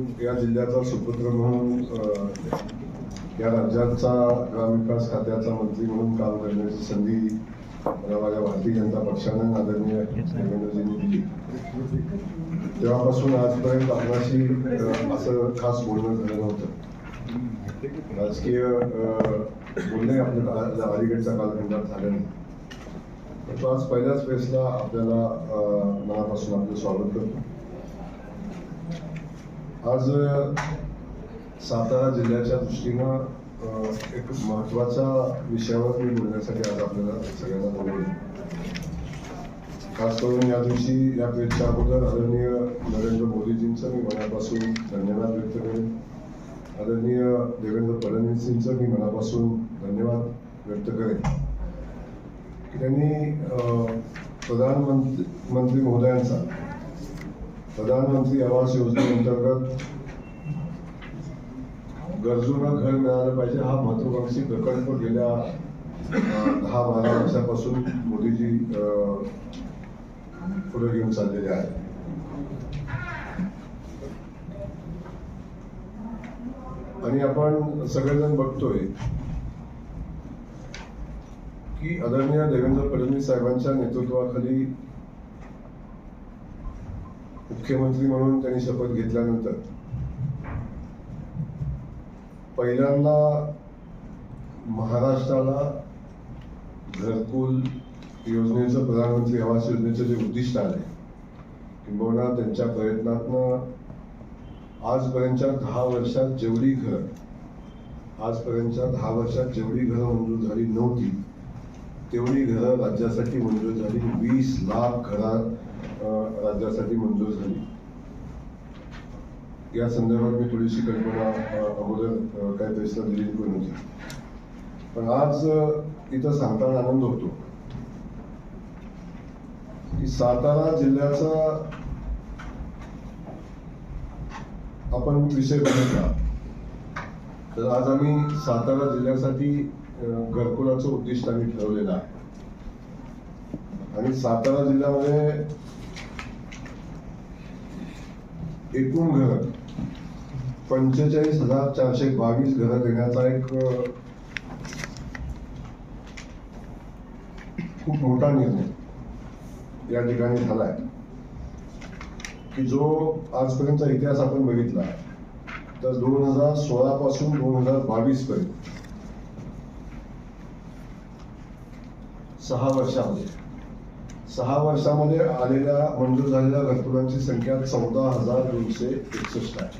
या जिल्ह्याचा सुपुत्र म्हणून या राज्याचा ग्रामविकास खात्याचा मंत्री म्हणून काम करण्याची संधी मला माझ्या भारतीय जनता पक्षानं आदरणीय देवेंद्रजींनी दिली. तेव्हापासून आजपर्यंत आपणाशी असं खास बोलणं झालं नव्हतं. राजकीय बोलणे आपल्या का- अलीकडच्या कालखंडात झालं नाही. तर तो आज पहिल्याच फेसला आपल्याला मनापासून आपलं स्वागत करतो. आज सातारा जिल्ह्याच्या दृष्टीनं एक महत्त्वाच्या विषयावर मी बोलण्यासाठी आज आपल्याला सगळ्यांना बोलवलं खास करून या दिवशी या पेजच्या अगोदर आदरणीय नरेंद्र मोदीजींचं मी मनापासून धन्यवाद व्यक्त करेन. आदरणीय देवेंद्र फडणवीसजींचं मी मनापासून धन्यवाद व्यक्त करेन. त्यांनी प्रधानमंत्री मंत्री महोदयांचा प्रधानमंत्री आवास योजनेअंतर्गत गरजूंना घर मिळालं पाहिजे हा महत्वाकांक्षी प्रकल्प गेल्या दहा बारा वर्षापासून मोदीजी पुढे घेऊन चाललेले आहेत. आणि आपण सगळेजण बघतोय की आदरणीय देवेंद्र फडणवीस साहेबांच्या नेतृत्वाखाली मुख्यमंत्री म्हणून त्यांनी शपथ घेतल्यानंतर पहिल्यांदा महाराष्ट्राला घरकुल योजनेचं प्रधानमंत्री आवास योजनेचं जे उद्दिष्ट आले किंबहुना त्यांच्या प्रयत्नातनं आजपर्यंतच्या दहा वर्षात जेवढी घर आजपर्यंतच्या दहा वर्षात जेवढी घरं मंजूर झाली नव्हती तेवढी घरं राज्यासाठी मंजूर झाली. वीस लाख घरात राज्यासाठी मंजूर झाली. या संदर्भात मी थोडीशी कल्पना अगोदर काही प्रश्न दिलेली पण होती पण आज इथं सांगताना आनंद होतो. की सातारा जिल्ह्याचा आपण विषय बघितला. तर आज आम्ही सातारा जिल्ह्यासाठी घरकुलाचं उद्दिष्ट आम्ही ठरवलेलं आहे. आणि सातारा जिल्ह्यामध्ये एकूण घर. पंचेचाळीस हजार चारशे बावीस घरं देण्याचा एक खूप मोठा निर्णय या ठिकाणी झालाय. की जो आजपर्यंतचा इतिहास आपण बघितला तर दोन हजार सोळा पासून दोन हजार बावीस पर्यंत सहा वर्षामध्ये सहा वर्षामध्ये आलेल्या मंजूर झालेल्या घरकुलांची संख्या चौदा हजार दोनशे एकसष्ट आहे.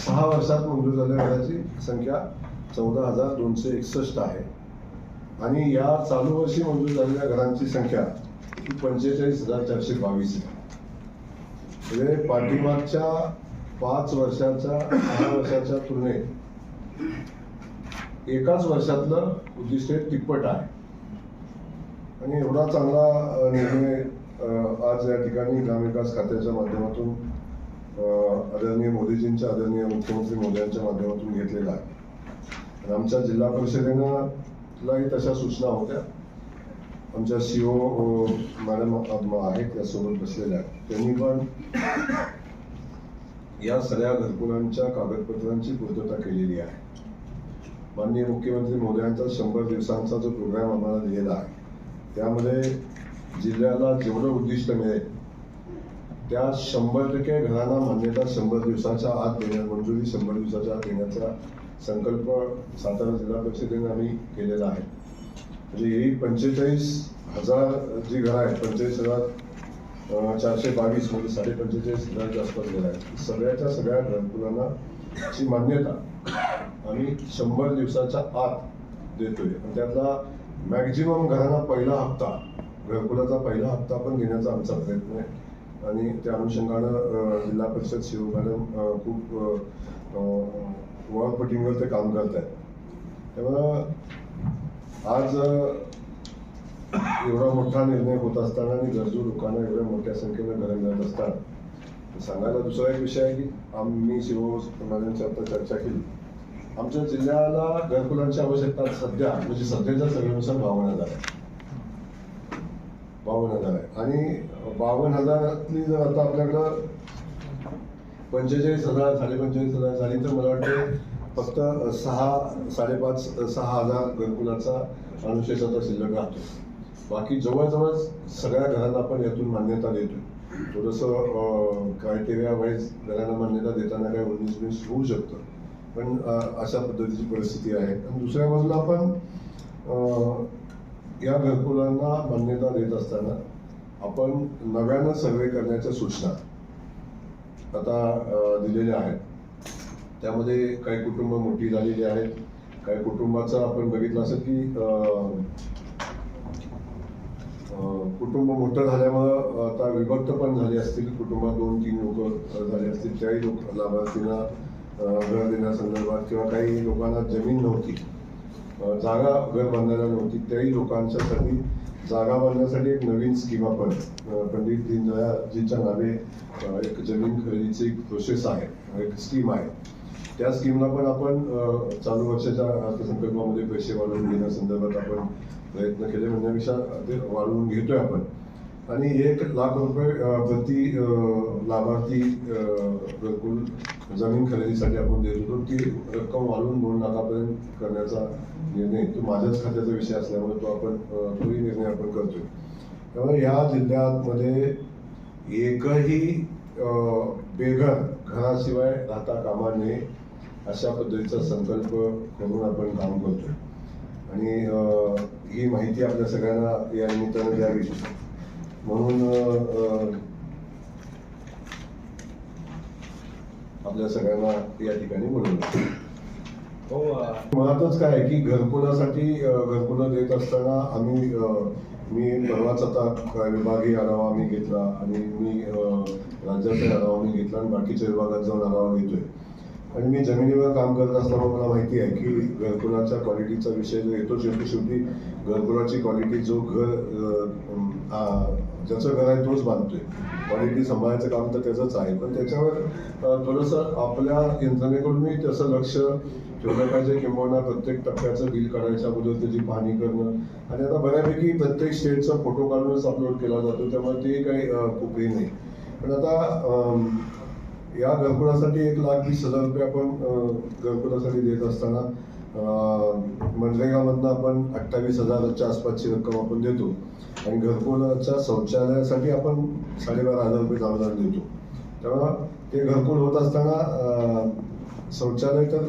सहा वर्षात मंजूर झालेल्या घराची संख्या चौदा हजार दोनशे एकसष्ट आहे. आणि या चालू वर्षी मंजूर झालेल्या घरांची संख्या ही पंचेचाळीस हजार चारशे बावीस आहे. म्हणजे पाठीमागच्या पाच वर्षाच्या सहा वर्षाच्या तुलनेत एकाच वर्षातलं उद्दिष्ट तिप्पट आहे. आणि एवढा चांगला निर्णय आज या ठिकाणी ग्रामविकास खात्याच्या माध्यमातून आदरणीय मोदीजींच्या आदरणीय मुख्यमंत्री मोदयांच्या माध्यमातून घेतलेला आहे. आमच्या जिल्हा परिषदेनं लाही तशा सूचना होत्या. आमच्या सी ओ मॅडम आहेत यासोबत बसलेल्या आहेत. त्यांनी पण या सगळ्या घरकुलांच्या कागदपत्रांची पूर्तता केलेली आहे. माननीय मुख्यमंत्री मोदयांचा शंभर दिवसांचा जो प्रोग्राम आम्हाला दिलेला आहे त्यामध्ये जिल्ह्याला जेवढं उद्दिष्ट मिळेल त्या शंभर टक्के घरांना मान्यता शंभर दिवसाच्या आत देण्या मंजुरी शंभर दिवसाच्या आत देण्याचा संकल्प सातारा जिल्हा परिषदेने आम्ही केलेला आहे. म्हणजे ही पंचेचाळीस हजार जी घरं आहेत पंचेचाळीस हजार चारशे बावीस म्हणजे साडे पंचेचाळीस हजारच्या आसपास घरं आहेत. सगळ्याच्या सगळ्या घरकुलांना ची मान्यता आम्ही शंभर दिवसाच्या आत देतोय. त्यातला मॅक्झिमम घरांना पहिला हप्ता घरकुलाचा पहिला हप्ता पण घेण्याचा आमचा प्रयत्न आहे. आणि त्या अनुषंगानं जिल्हा परिषद शिव मॅडम खूप वळपटींवर ते काम करत आहेत. त्यामुळं आज एवढा मोठा निर्णय होत असताना आणि गरजू लोकांना एवढ्या मोठ्या संख्येनं घरं मिळत असताना सांगायला दुसरा एक विषय आहे की आम्ही शिव मॅडमची आता चर्चा केली. आमच्या जिल्ह्याला घरकुलांची आवश्यकता सध्या म्हणजे सध्याच्या सर्वेनुसार बावन्न हजार आहे. बावन्न हजार आहे. आणि बावन्न हजारातली जर आता आपल्याकडं पंचेचाळीस हजार साडेपंचेचाळीस हजार झाली तर मला वाटतं फक्त सहा साडेपाच सहा हजार घरकुलाचा अनुशेष आता शिल्लक राहतो. बाकी जवळजवळ सगळ्या घरांना आपण यातून मान्यता देतो थोडंसं क्रायटेरिया वाईज घरांना मान्यता देताना काय उन्नीस वीस होऊ शकतं. पण अशा पद्धतीची परिस्थिती आहे. आणि दुसऱ्या बाजूला आपण या घरकुलांना मान्यता देत असताना आपण नव्यानं सर्वे करण्याच्या सूचना आता दिलेल्या आहेत. त्यामध्ये काही कुटुंब मोठी झालेली आहेत. काही कुटुंबाचं आपण बघितलं असं की कुटुंब मोठं झाल्यामुळं आता विभक्त पण झाले असतील. कुटुंबात दोन तीन लोक झाले असतील. त्याही लोक लाभार्थींना घर देण्यासंदर्भात किंवा काही लोकांना जमीन नव्हती. जागा घर बांधायला नव्हती. त्याही लोकांच्यासाठी जागा बांधण्यासाठी एक नवीन स्कीम आपण पंडित दीनदयाळजींच्या नावे एक जमीन खरेदीची एक प्रोसेस आहे एक स्कीम आहे. त्या स्कीमला पण आपण चालू वर्षाच्या अर्थसंकल्पामध्ये पैसे वाढवून घेण्यासंदर्भात आपण प्रयत्न केले. म्हणण्यापेक्षा ते वाढवून घेतोय आपण. आणि एक लाख रुपये प्रति लाभार्थी घरकुल जमीन खरेदीसाठी आपण देत होतो. ती रक्कम वाढवून दोन लाखापर्यंत करण्याचा निर्णय तो माझ्याच खात्याचा विषय असल्यामुळे तो आपण तोही निर्णय आपण करतोय. त्यामुळे या जिल्ह्यामध्ये एकही बेघर घराशिवाय राहता कामा नये अशा पद्धतीचा संकल्प करून आपण काम करतोय. आणि ही माहिती आपल्या सगळ्यांना या निमित्तानं द्यावी. म्हणून आपल्या सगळ्यांना या ठिकाणी बोलवलं. हो मुळातच काय की घरकुलासाठी घरकुलं देत असताना आम्ही मी परवाच आता काय विभागीय आढावा आम्ही घेतला आणि मी राज्याचा आढावा मी घेतला आणि बाकीच्या विभागात जाऊन आढावा घेतोय. आणि मी जमिनीवर काम करत असल्यामुळे मला माहिती आहे की घरकुलाच्या क्वालिटीचा विषय जो येतो शेवटी शेवटी घरकुलाची क्वालिटी जो घर ज्याचं घर आहे तोच बांधतोय. क्वालिटी सांभाळायचं काम तर त्याचंच आहे. पण त्याच्यावर थोडंसं आपल्या यंत्रणेकडूनही तसं लक्ष ठेवलं पाहिजे. किंवा प्रत्येक टप्प्याचं बिल काढायच्या अगोदर त्याची पाहणी करणं. आणि आता बऱ्यापैकी प्रत्येक स्टेटचा फोटो काढूनच अपलोड केला जातो. त्यामुळे ते काही अं, नाही. पण आता या घरकुलासाठी एक लाख वीस हजार रुपये आपण घरकुलासाठी देत असताना मनरेगामधनं आपण अठ्ठावीस हजाराच्या आसपासची रक्कम आपण देतो. आणि घरकुलाच्या शौचालयासाठी आपण साडेबारा हजार रुपये अनुदान देतो. तेव्हा ते घरकुल होत असताना शौचालय तर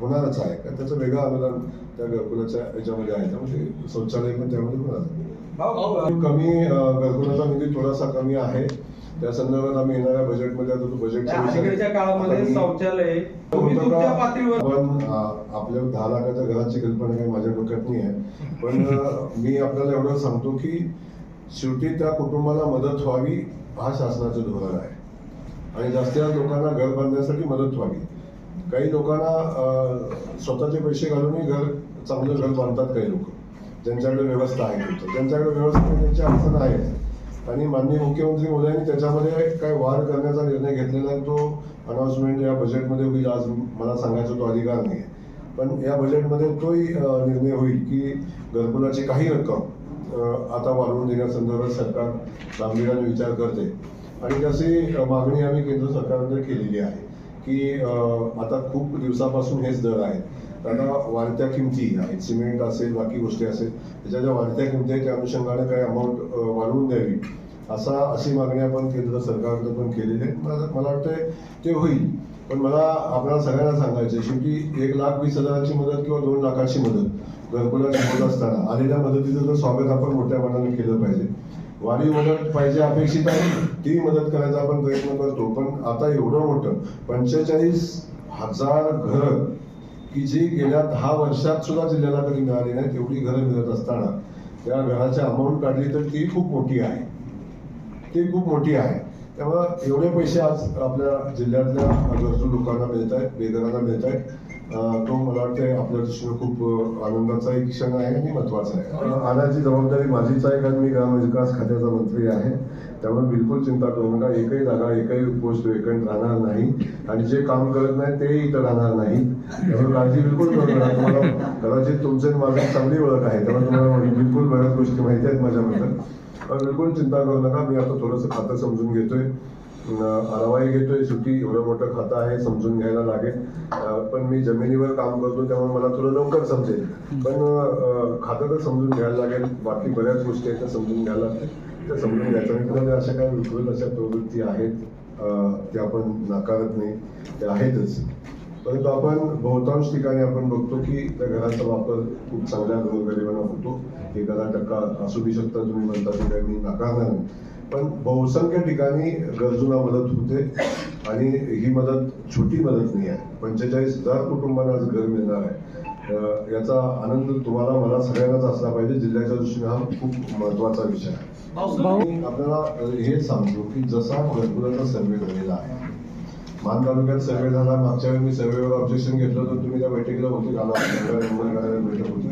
होणारच आहे कारण त्याचं वेगळं अनुदान त्या घरकुलाच्या याच्यामध्ये आहे. त्यामुळे ते शौचालय पण त्यामध्ये होणार. कमी घरकुलाचा निधी थोडासा कमी आहे. त्या संदर्भात आम्ही येणाऱ्या बजेटमध्ये आता तो अलीकडच्या काळामध्ये शौचालय आपल्या दहा लाखाच्या घराची कल्पना काही माझ्या डोक्यात नाही आहे. पण मी आपल्याला एवढं सांगतो की शेवटी त्या कुटुंबाला मदत व्हावी हा शासनाचं धोरण आहे. आणि जास्तीत जास्त लोकांना घर बांधण्यासाठी मदत व्हावी. काही लोकांना स्वतःचे पैसे घालूनही घर चांगलं घर बांधतात काही लोक. ज्यांच्याकडे व्यवस्था आहे त्यांच्या ज्यांच्याकडे व्यवस्था नाही त्यांची अडचण आहे. आणि माननीय मुख्यमंत्री मोदयांनी त्याच्यामध्ये काय वाढ करण्याचा निर्णय घेतलेला आहे तो अनाउन्समेंट या बजेटमध्ये होईल. आज मला सांगायचा तो अधिकार नाही पण या बजेटमध्ये तोही निर्णय होईल की घरकुलाची काही रक्कम आता वाढवून देण्यासंदर्भात सरकार गांभीर्याने विचार करते. आणि तशी मागणी आम्ही केंद्र सरकारमध्ये केलेली आहे की आता खूप दिवसापासून हेच दर आहेत. आता वाढत्या किमती आहेत सिमेंट असेल बाकी गोष्टी असेल त्याच्या ज्या वाढत्या किमती आहेत त्या अनुषंगाने काही अमाऊंट वाढवून द्यावी. असा अशी मागणी आपण केंद्र सरकारकडे पण केलेली आहे. मला वाटतं वाटतंय ते होईल. पण मला आपल्याला सगळ्यांना सांगायचं आहे, शेवटी एक लाख वीस हजाराची मदत किंवा दोन लाखाची मदत घरकुला होत असताना आलेल्या मदतीचं जर स्वागत आपण मोठ्या मनाने केलं पाहिजे. वाढीव मदत पाहिजे अपेक्षित आहे ती मदत करायचा आपण प्रयत्न करतो. पण आता एवढं मोठं पंचेचाळीस हजार घरं की जी गेल्या दहा वर्षात सुद्धा जिल्ह्याला कधी मिळाली नाही तेवढी घरं मिळत असताना त्या घराची अमाऊंट काढली तर ती खूप मोठी आहे. ती खूप मोठी आहे. त्यामुळं एवढे पैसे आज आपल्या जिल्ह्यातल्या गरजू लोकांना मिळत आहेत बेघरांना मिळत आहेत तो मला वाटतं आपल्या दृष्टीनं खूप आनंदाचा एक क्षण आहे आणि महत्त्वाचा आहे. आणायची जबाबदारी माझीच आहे कारण मी ग्रामविकास खात्याचा मंत्री आहे. त्यामुळे बिलकुल चिंता करू नका एकही जागा एकही पोस्ट वेकंट राहणार नाही. आणि जे काम करत नाही तेही इथं राहणार नाही त्यामुळे काळजी बिलकुल करू नका. तुम्हाला कदाचित तुमचे माझी चांगली ओळख आहे. त्यामुळे तुम्हाला म्हणजे बिलकुल बऱ्याच गोष्टी माहिती आहेत माझ्याबद्दल. बिलकुल चिंता करू नका. मी आता थोडंसं खातं समजून घेतोय. आरावाही घेतोय सुट्टी एवढं मोठं खातं आहे समजून घ्यायला लागेल. पण मी जमिनीवर काम करतो त्यामुळे मला थोडं लवकर समजेल. पण खातं तर समजून घ्यायला लागेल बाकी बऱ्याच गोष्टी आहेत त्या समजून घ्यायला लागतील. त्या समजून घ्यायच्या अशा काही विकृत अशा प्रवृत्ती आहेत त्या आपण नाकारत नाही. त्या आहेतच. परंतु आपण बहुतांश ठिकाणी आपण बघतो की त्या घराचा वापर खूप चांगल्या गोरगरिबांना होतो. एखादा टक्का असू बी शकता तुम्ही म्हणता की काही मी नाकारणार नाही. पण बहुसंख्य ठिकाणी गरजूंना मदत होते आणि ही मदत छोटी मदत नाही आहे पंचेचाळीस हजार कुटुंबांना आज घर मिळणार आहे याचा आनंद तुम्हाला मला सगळ्यांनाच असला पाहिजे जिल्ह्याच्या दृष्टीने हा खूप महत्त्वाचा विषय आहे मी आपल्याला हे सांगतो की जसा घरकुलाचा सर्वे झालेला आहे मान तालुक्यात सर्वे झाला मागच्या वेळी मी सर्वेवर ऑब्जेक्शन घेतलं होतं तुम्ही त्या बैठकीला होते का बैठक होती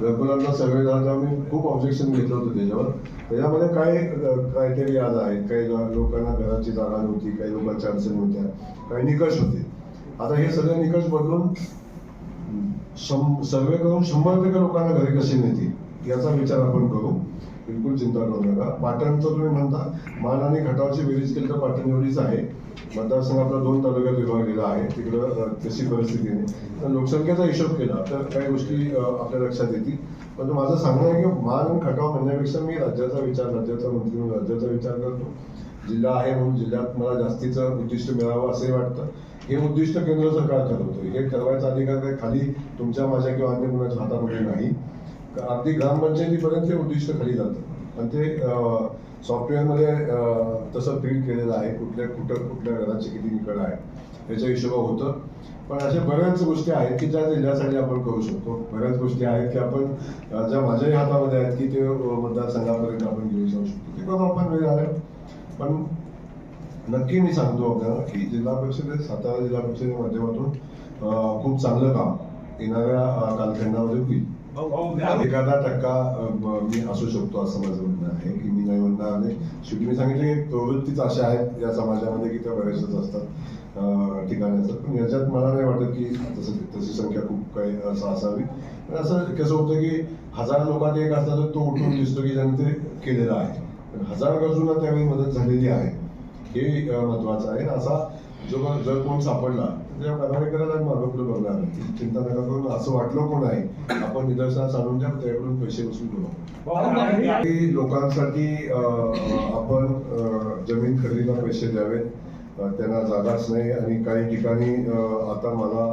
घरकुलांना सर्वे झाला तेव्हा मी खूप ऑब्जेक्शन घेतलं होतं त्याच्यावर. त्याच्यामध्ये काय क्रायटेरिया आज आहेत. काही लोकांना घराची जागा नव्हती काही लोकांच्या अडचणी होत्या. काही निकष होते. आता हे सगळे निकष बदलून सर्वे करून शंभर टक्के लोकांना घरी कशी मिळतील याचा विचार आपण करू. बिलकुल चिंता करू नका. पाटणचं तुम्ही म्हणता मान आणि खटावची बेरीज केली तर पाटण एवढीच आहे. मतदारसंघ आपला दोन तालुक्यात विभागलेला आहे. तिकडं तशी परिस्थिती नाही तर लोकसंख्येचा हिशोब केला तर काही गोष्टी आपल्या लक्षात येतील. पण माझं सांगणं आहे की मान आणि खटाव म्हणण्यापेक्षा मी राज्याचा विचार राज्याचा मंत्री म्हणून राज्याचा विचार करतो. जिल्हा आहे म्हणून जिल्ह्यात मला जास्तीचं उद्दिष्ट मिळावं असंही वाटतं. हे उद्दिष्ट केंद्र सरकार ठरवतो हे ठरवायचा अधिकार काही खाली तुमच्या माझ्या किंवा अन्य कुणाच्या हातामध्ये नाही. अगदी ग्रामपंचायतीपर्यंत हे उद्दिष्ट खाली जातं. आणि ते सॉफ्टवेअरमध्ये तसं फीड केलेलं आहे. कुठल्या कुठं कुठल्या घराची किती निकड आहे याच्या हिशोबा होतं. पण अशा बऱ्याच गोष्टी आहेत की ज्या जिल्ह्यासाठी आपण करू शकतो. बऱ्याच गोष्टी आहेत की आपण ज्या माझ्याही हातामध्ये आहेत की ते मतदारसंघापर्यंत आपण घेऊ जाऊ शकतो. ते करू आपण वेळ आहे पण नक्की मी सांगतो आपल्याला की जिल्हा परिषदे सातारा जिल्हा परिषदेच्या माध्यमातून खूप चांगलं काम येणाऱ्या कालखंडामध्ये होईल. हो, हो, हो. एखादा टक्का मी असू शकतो असं माझं म्हणणं आहे की मी नाही म्हणणार नाही शेवटी मी सांगितलं की प्रवृत्तीच अशा आहेत या समाजामध्ये की त्या बऱ्याचशाच असतात ठिकाणी असतात. पण याच्यात मला नाही वाटत की तसं तशी संख्या खूप काही असं असावी. पण असं कसं होतं की हजार लोकात एक असला तर तो उठून दिसतो की ज्याने ते केलेलं आहे. पण हजार गरजूंना त्यावेळी मदत झालेली आहे हे महत्वाचं आहे. असा जो जर कोण सापडला तर त्या प्रामाणिकाला बघणार चिंता नका करून असं वाटलं कोण आहे आपण निदर्शनास आणून द्या त्याकडून पैसे वसूल करू. लोकांसाठी आपण जमीन खरेदीला पैसे द्यावेत. त्यांना जागाच नाही आणि काही ठिकाणी आता मला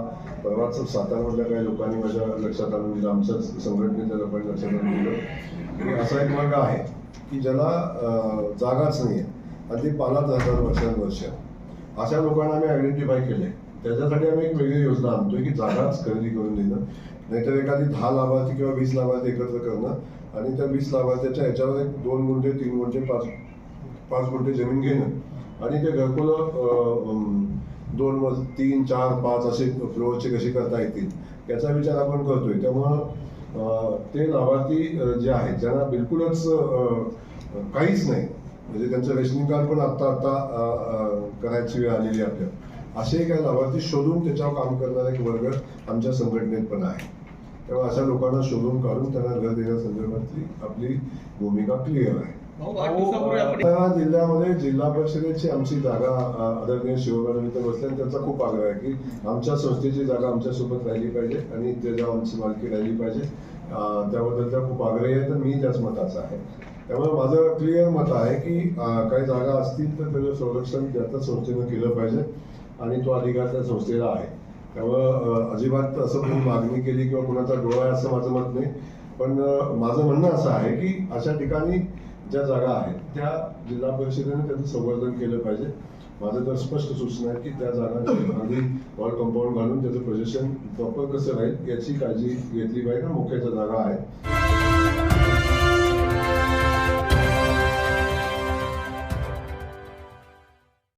परवाच सातारामधल्या काही लोकांनी माझ्या लक्षात आणून दिलं आमच्याच संघटनेच्या लोकांनी लक्षात आणून दिलं. की असा एक मार्ग आहे की ज्याला जागाच नाही आहे आणि ते पालात जातात वर्षानुवर्ष. अशा लोकांना आम्ही आयडेंटिफाय केले त्याच्यासाठी आम्ही एक वेगळी योजना आणतोय की जागाच खरेदी करून देणं. नाहीतर एखादी दहा लाभार्थी किंवा वीस लाभार्थी एकत्र करणं आणि त्या वीस लाभार्थ्याच्या ह्याच्यावर एक दोन गुंठे तीन गुंठे पाच पाच गुंठे जमीन घेणं. आणि ते घरकुल दोन मज तीन चार पाच असे फ्लोअरचे कसे करता येतील याचा विचार आपण करतोय. त्यामुळं ते लाभार्थी जे आहेत ज्यांना बिलकुलच काहीच नाही. म्हणजे त्यांचं रेशनिंग कार्ड पण आत्ता आत्ता करायची वेळ आलेली आहे आपल्या असे काही लाभार्थी शोधून त्याच्यावर काम करणारा एक वर्ग आमच्या संघटनेत पण आहे. तेव्हा अशा लोकांना शोधून काढून त्यांना घर देण्यासंदर्भातली आपली भूमिका क्लिअर आहे. जिल्ह्यामध्ये जिल्हा परिषदेची आमची जागा आदरणीय इथं बसले त्यांचा खूप आग्रह आहे की आमच्या संस्थेची जागा आमच्यासोबत राहिली पाहिजे आणि त्याच्या आमची मालकी राहिली पाहिजे. त्याबद्दल त्या खूप आग्रही आहे तर मी त्याच मताचा आहे. त्यामुळे माझं क्लिअर मत आहे की काही जागा असतील तर त्याचं संरक्षण त्या संस्थेनं केलं पाहिजे. आणि तो अधिकार त्या संस्थेला आहे. त्यामुळं अजिबात असं कोणी मागणी केली किंवा कोणाचा डोळा आहे असं माझं मत नाही. पण माझं म्हणणं असं आहे की अशा ठिकाणी ज्या जागा आहेत त्या जिल्हा परिषदेने त्याचं संवर्धन केलं पाहिजे. माझं तर स्पष्ट सूचना आहे की त्या जागा आधी वॉल कंपाऊंड घालून त्याचं प्रशासन प्रॉपर कसं राहील याची काळजी घेतली पाहिजे. मुख्याच्या जागा आहेत.